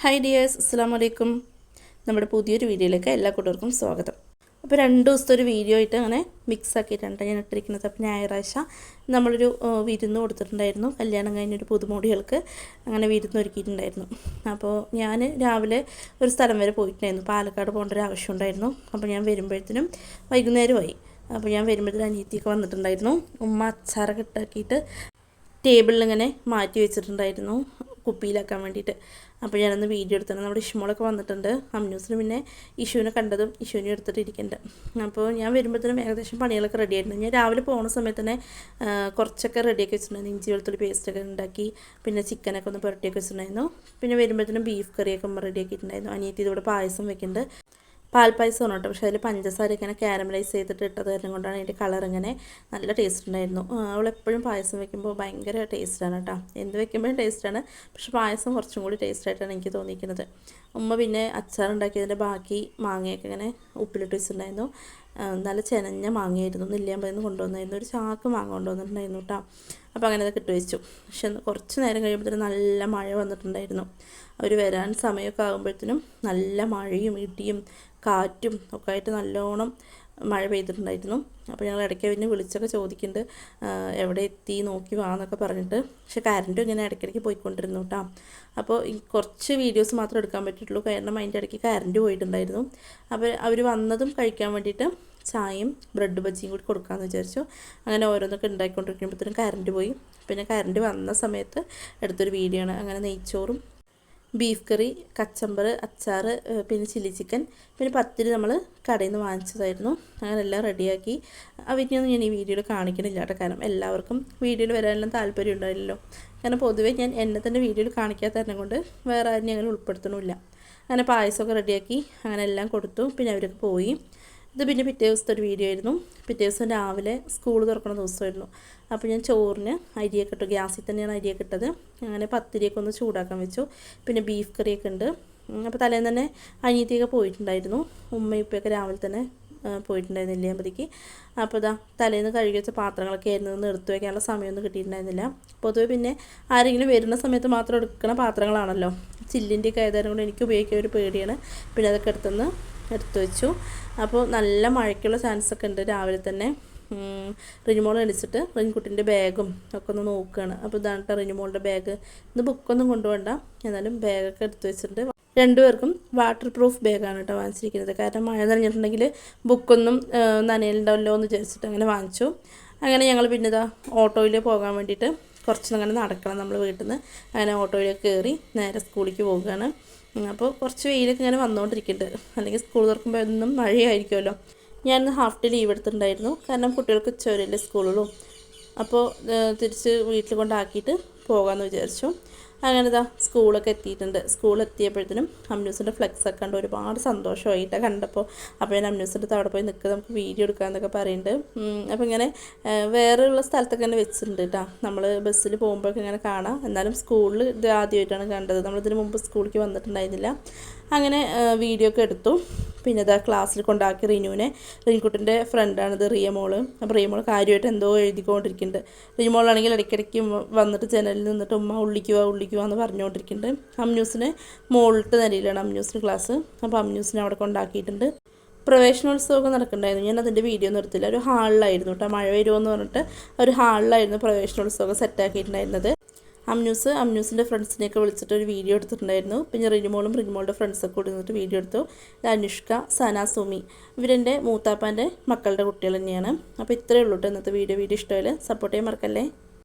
Hi dears അസ്സാം വലൈക്കും നമ്മുടെ പുതിയൊരു വീഡിയോയിലേക്ക് എല്ലാ കൂട്ടർക്കും സ്വാഗതം. അപ്പോൾ രണ്ട് ദിവസത്തെ ഒരു വീഡിയോ ആയിട്ട് അങ്ങനെ മിക്സ് ആക്കിയിട്ടുണ്ട് ഞാൻ ഇട്ടിരിക്കുന്നത്. അപ്പോൾ ഞായറാഴ്ച നമ്മളൊരു വിരുന്ന് കൊടുത്തിട്ടുണ്ടായിരുന്നു. കല്യാണം കഴിഞ്ഞൊരു പുതുമോടികൾക്ക് അങ്ങനെ വിരുന്ന് ഒരുക്കിയിട്ടുണ്ടായിരുന്നു. അപ്പോൾ ഞാൻ രാവിലെ ഒരു സ്ഥലം വരെ പോയിട്ടുണ്ടായിരുന്നു. പാലക്കാട് പോകേണ്ട ഒരു ആവശ്യം ഉണ്ടായിരുന്നു. അപ്പോൾ ഞാൻ വരുമ്പോഴത്തേനും വൈകുന്നേരമായി. അപ്പോൾ ഞാൻ വരുമ്പോഴത്തേനും അനിയത്തിയൊക്കെ വന്നിട്ടുണ്ടായിരുന്നു. ഉമ്മ അച്ചാറൊക്കെ ഇട്ടാക്കിയിട്ട് ടേബിളിൽ ഇങ്ങനെ മാറ്റി വെച്ചിട്ടുണ്ടായിരുന്നു. കുപ്പിയിലാക്കാൻ വേണ്ടിയിട്ട്. അപ്പോൾ ഞാനൊന്ന് വീഡിയോ എടുത്തത് നമ്മുടെ ഇഷ്മോളൊക്കെ വന്നിട്ടുണ്ട്. അമ്നൂസിന് പിന്നെ ഇഷുവിനെ കണ്ടതും ഇഷുവിനെ എടുത്തിട്ട് ഇരിക്കുന്നുണ്ട് അപ്പോൾ ഞാൻ വരുമ്പോഴത്തേനും ഏകദേശം പണികളൊക്കെ റെഡി ആയിരുന്നു ഞാൻ രാവിലെ പോകുന്ന സമയത്ത് തന്നെ കുറച്ചൊക്കെ റെഡിയാക്കി വെച്ചിട്ടുണ്ടായിരുന്നു ഇഞ്ചി വെളുത്തുള്ളി പേസ്റ്റൊക്കെ ഉണ്ടാക്കി പിന്നെ ചിക്കനൊക്കെ ഒന്ന് പുരട്ടിയൊക്കെ വെച്ചിട്ടുണ്ടായിരുന്നു. പിന്നെ വരുമ്പോഴത്തേനും ബീഫ് കറിയൊക്കെ റെഡിയാക്കിയിട്ടുണ്ടായിരുന്നു അനിയത്തി ഇതിവിടെ പായസം വെക്കുന്നുണ്ട്. പാൽപ്പായസമാണ് കേട്ടോ. പക്ഷേ അതിൽ പഞ്ചസാര ഇങ്ങനെ കാരമലൈസ് ചെയ്തിട്ട് ഇട്ടത് കാരണം കൊണ്ടാണ് അതിന്റെ കളർ ഇങ്ങനെ നല്ല ടേസ്റ്റ് ഉണ്ടായിരുന്നു. അവളെപ്പോഴും പായസം വെക്കുമ്പോൾ ഭയങ്കര ടേസ്റ്റാണ് കേട്ടോ. എന്ത് വെക്കുമ്പോഴും ടേസ്റ്റാണ് പക്ഷേ പായസം കുറച്ചും കൂടി ടേസ്റ്റായിട്ടാണ് എനിക്ക് തോന്നിയിരിക്കുന്നത് ഉമ്മ പിന്നെ അച്ചാർ ഉണ്ടാക്കിയതിന്റെ ബാക്കി മാങ്ങയൊക്കെ ഇങ്ങനെ ഉപ്പിലിട്ട് വെച്ചിട്ടുണ്ടായിരുന്നു. നല്ല ചെനഞ്ഞ മാങ്ങയായിരുന്നു. നെല്ലിയാമ്പതിൽ നിന്ന് കൊണ്ടുവന്നായിരുന്നു. ഒരു ചാക്ക് മാങ്ങ കൊണ്ടുവന്നിട്ടുണ്ടായിരുന്നു കേട്ടോ അപ്പോൾ അങ്ങനെ അതൊക്കെ ഇട്ട് വെച്ചു. പക്ഷെ കുറച്ച് നേരം കഴിയുമ്പോഴത്തേനും നല്ല മഴ വന്നിട്ടുണ്ടായിരുന്നു. അവർ വരാൻ സമയമൊക്കെ ആകുമ്പോഴത്തേനും നല്ല മഴയും ഇടിയും കാറ്റും ഒക്കെ ആയിട്ട് നല്ലോണം മഴ പെയ്തിട്ടുണ്ടായിരുന്നു. അപ്പോൾ ഞങ്ങൾ ഇടയ്ക്ക് പിന്നെ വിളിച്ചൊക്കെ ചോദിക്കുന്നുണ്ട് എവിടെ എത്തി നോക്കി വാ എന്നൊക്കെ പറഞ്ഞിട്ട്. പക്ഷെ കറണ്ടും ഇങ്ങനെ ഇടയ്ക്കിടയ്ക്ക് പോയിക്കൊണ്ടിരുന്നു കേട്ടോ അപ്പോൾ ഈ കുറച്ച് വീഡിയോസ് മാത്രമേ എടുക്കാൻ പറ്റിയിട്ടുള്ളൂ. കാരണം അതിന്റെ ഇടയ്ക്ക് കറണ്ട് പോയിട്ടുണ്ടായിരുന്നു. അപ്പോൾ അവർ വന്നതും കഴിക്കാൻ വേണ്ടിയിട്ട് ചായയും ബ്രെഡ് ബജിയും കൂടി കൊടുക്കാമെന്ന് വിചാരിച്ചു. അങ്ങനെ ഓരോന്നൊക്കെ ഉണ്ടാക്കിക്കൊണ്ടിരിക്കുമ്പോഴത്തേനും കറണ്ട് പോയി. പിന്നെ കറണ്ട് വന്ന സമയത്ത് എടുത്തൊരു വീഡിയോ ആണ്. അങ്ങനെ നെയ്ച്ചോറും ബീഫ് കറി കച്ചമ്പർ അച്ചാർ പിന്നെ ചില്ലി ചിക്കൻ പിന്നെ പത്തിരി നമ്മൾ കടയിൽ നിന്ന് വാങ്ങിച്ചതായിരുന്നു. അങ്ങനെ എല്ലാം റെഡിയാക്കി അവരിനൊന്നും ഞാൻ ഈ വീഡിയോയിൽ കാണിക്കണില്ല കേട്ടോ. കാരണം എല്ലാവർക്കും വീഡിയോയിൽ വരാനെല്ലാം താല്പര്യം ഉണ്ടായില്ലല്ലോ. കാരണം പൊതുവേ ഞാൻ എന്നെ തന്നെ വീഡിയോയിൽ കാണിക്കാത്ത തന്നെ കൊണ്ട് വേറെ ആരും അങ്ങനെ ഉൾപ്പെടുത്തണമില്ല. അങ്ങനെ പായസമൊക്കെ റെഡിയാക്കി അങ്ങനെ എല്ലാം കൊടുത്തു. പിന്നെ അവരൊക്കെ പോയി. ഇത് പിന്നെ പിറ്റേ ദിവസത്തെ ഒരു വീഡിയോ ആയിരുന്നു. പിറ്റേ ദിവസം രാവിലെ സ്കൂൾ തുറക്കുന്ന ദിവസമായിരുന്നു. അപ്പോൾ ഞാൻ ചോറിന് അരിയൊക്കെ ഇട്ടു. ഗ്യാസിൽ തന്നെയാണ് അരിയൊക്കെ ഇട്ടത്. അങ്ങനെ പത്തിരിയൊക്കെ ഒന്ന് ചൂടാക്കാൻ വെച്ചു. പിന്നെ ബീഫ് കറിയൊക്കെ ഉണ്ട്. അപ്പോൾ തലേന്ന് തന്നെ അനിയത്തിയൊക്കെ പോയിട്ടുണ്ടായിരുന്നു. ഉമ്മയും ഉപ്പയൊക്കെ രാവിലെ തന്നെ പോയിട്ടുണ്ടായിരുന്നില്ല പോയിട്ടുണ്ടായിരുന്നു നെല്ലിയാമ്പതിക്ക്. അപ്പോൾ ഇതാ തലേന്ന് കഴുകി വെച്ച പാത്രങ്ങളൊക്കെ ആയിരുന്നു. എടുത്തു വയ്ക്കാനുള്ള സമയമൊന്നും കിട്ടിയിട്ടുണ്ടായിരുന്നില്ല. പൊതുവെ പിന്നെ ആരെങ്കിലും വരുന്ന സമയത്ത് മാത്രം എടുക്കുന്ന പാത്രങ്ങളാണല്ലോ. ചില്ലിന്റെയൊക്കെ ആയതായത് കൊണ്ട് എനിക്ക് ഉപയോഗിക്കാൻ ഒരു പേടിയാണ്. പിന്നെ അതൊക്കെ എടുത്തുനിന്ന് എടുത്തു വെച്ചു. അപ്പോൾ നല്ല മഴയ്ക്കുള്ള ചാൻസ് ഒക്കെ ഉണ്ട്. രാവിലെ തന്നെ റിനിമോൾ എണിച്ചിട്ട് റിൻകുട്ടിന്റെ ബാഗും ഒക്കെ ഒന്ന് നോക്കുകയാണ് അപ്പോൾ ഇതാണ് കേട്ടോ ബാഗ്. ഇന്ന് ബുക്കൊന്നും കൊണ്ടുപോകണ്ട എന്നാലും ബാഗൊക്കെ എടുത്തു വെച്ചിട്ടുണ്ട്. രണ്ടുപേർക്കും വാട്ടർ പ്രൂഫ് ബാഗാണ് കേട്ടോ വാങ്ങിച്ചിരിക്കുന്നത്. കാരണം മഴ നനഞ്ഞിട്ടുണ്ടെങ്കിൽ ബുക്കൊന്നും നനയിലുണ്ടാവില്ലോ എന്ന് വിചാരിച്ചിട്ട് അങ്ങനെ വാങ്ങിച്ചു. അങ്ങനെ ഞങ്ങൾ പിന്നെ ഇതാ ഓട്ടോയിൽ പോകാൻ വേണ്ടിയിട്ട് കുറച്ച് അങ്ങനെ നടക്കണം നമ്മൾ വീട്ടിൽ നിന്ന് അങ്ങനെ ഓട്ടോയിലേക്ക് കയറി നേരെ സ്കൂളിലേക്ക് പോവുകയാണ്. അപ്പോൾ കുറച്ച് വെയിലൊക്കെ ഇങ്ങനെ വന്നുകൊണ്ടിരിക്കുന്നുണ്ട് അല്ലെങ്കിൽ സ്കൂൾ തുറക്കുമ്പോൾ എന്നും മഴയായിരിക്കുമല്ലോ ഞാൻ ഹാഫ് ഡേ ലീവ് എടുത്തിട്ടുണ്ടായിരുന്നു. കാരണം കുട്ടികൾക്ക് ഉച്ചവരെയല്ലേ സ്കൂളിലും അപ്പോൾ തിരിച്ച് വീട്ടിൽ കൊണ്ടാക്കിയിട്ട് പോകാമെന്ന് വിചാരിച്ചു. അങ്ങനെ ഇതാ സ്കൂളൊക്കെ എത്തിയിട്ടുണ്ട്. സ്കൂൾ എത്തിയപ്പോഴത്തേനും അമ്യൂസിന്റെ ഫ്ലെക്സ് ഒക്കെ കണ്ട് ഒരുപാട് സന്തോഷമായിട്ടാണ് കണ്ടപ്പോൾ അപ്പോൾ ഞാൻ അമ്യൂസിന്റെ അടുത്ത് അവിടെ പോയി നിൽക്കുക നമുക്ക് വീഡിയോ എടുക്കാമെന്നൊക്കെ പറയുന്നുണ്ട് അപ്പോൾ ഇങ്ങനെ വേറെയുള്ള സ്ഥലത്തൊക്കെ തന്നെ വെച്ചിട്ടുണ്ട് കേട്ടോ നമ്മൾ ബസ്സിൽ പോകുമ്പോഴൊക്കെ ഇങ്ങനെ കാണാം. എന്നാലും സ്കൂളിൽ ഇത് ആദ്യമായിട്ടാണ് കണ്ടത്. നമ്മളിതിന് മുമ്പ് സ്കൂളിലേക്ക് വന്നിട്ടുണ്ടായിരുന്നില്ല. അങ്ങനെ വീഡിയോ ഒക്കെ എടുത്തു. പിന്നെ ഇതാ ക്ലാസ്സിൽ കൊണ്ടാക്കി റിനുവിനെ. റിൻകുട്ടിന്റെ ഫ്രണ്ടാണിത് റിയമോൾ അപ്പോൾ റിയമോൾ കാര്യമായിട്ട് എന്തോ എഴുതിക്കൊണ്ടിരിക്കുന്നുണ്ട്. റിയമോളാണെങ്കിൽ ഇടയ്ക്കിടയ്ക്ക് വന്നിട്ട് ജനലിൽ നിന്നിട്ട് ഉമ്മ ഉള്ളിക്കുക ഉള്ളിക്കുക എന്ന് പറഞ്ഞുകൊണ്ടിരിക്കുന്നുണ്ട്. അമ്യൂസിന് മുകളിലത്തെ നിലയിലാണ് അമ്യൂസിന് ക്ലാസ്. അപ്പോൾ അമ്യൂസിനെ അവിടെ കൊണ്ടാക്കിയിട്ടുണ്ട്. പ്രവേശനോത്സവമൊക്കെ നടക്കുന്നുണ്ടായിരുന്നു. ഞാൻ അതിന്റെ വീഡിയോ ഒന്നും എടുത്തില്ല. ഒരു ഹാളിലായിരുന്നു കേട്ടോ. മഴ വരുമെന്ന് പറഞ്ഞിട്ട് ഒരു ഹാളിലായിരുന്നു പ്രവേശനോത്സവമൊക്കെ സെറ്റാക്കിയിട്ടുണ്ടായിരുന്നത്. അമ്ന്യൂസ് അമ്യൂസിന്റെ ഫ്രണ്ട്സിനെയൊക്കെ വിളിച്ചിട്ട് ഒരു വീഡിയോ എടുത്തിട്ടുണ്ടായിരുന്നു. പിന്നെ റിനിമോളും റിനിമോളുടെ ഫ്രണ്ട്സൊക്കെ കൂടി നിന്നിട്ട് വീഡിയോ എടുത്തു. അനുഷ്ക സന സുമി. ഇവരെന്റെ മൂത്താപ്പാന്റെ മക്കളുടെ കുട്ടികൾ തന്നെയാണ്. അപ്പോൾ ഇത്രയേ ഉള്ളൂ കേട്ടോ ഇന്നത്തെ വീഡിയോ. വീഡിയോ ഇഷ്ടമായാലും സപ്പോർട്ട് ചെയ്യാൻ മറക്കല്ലേ?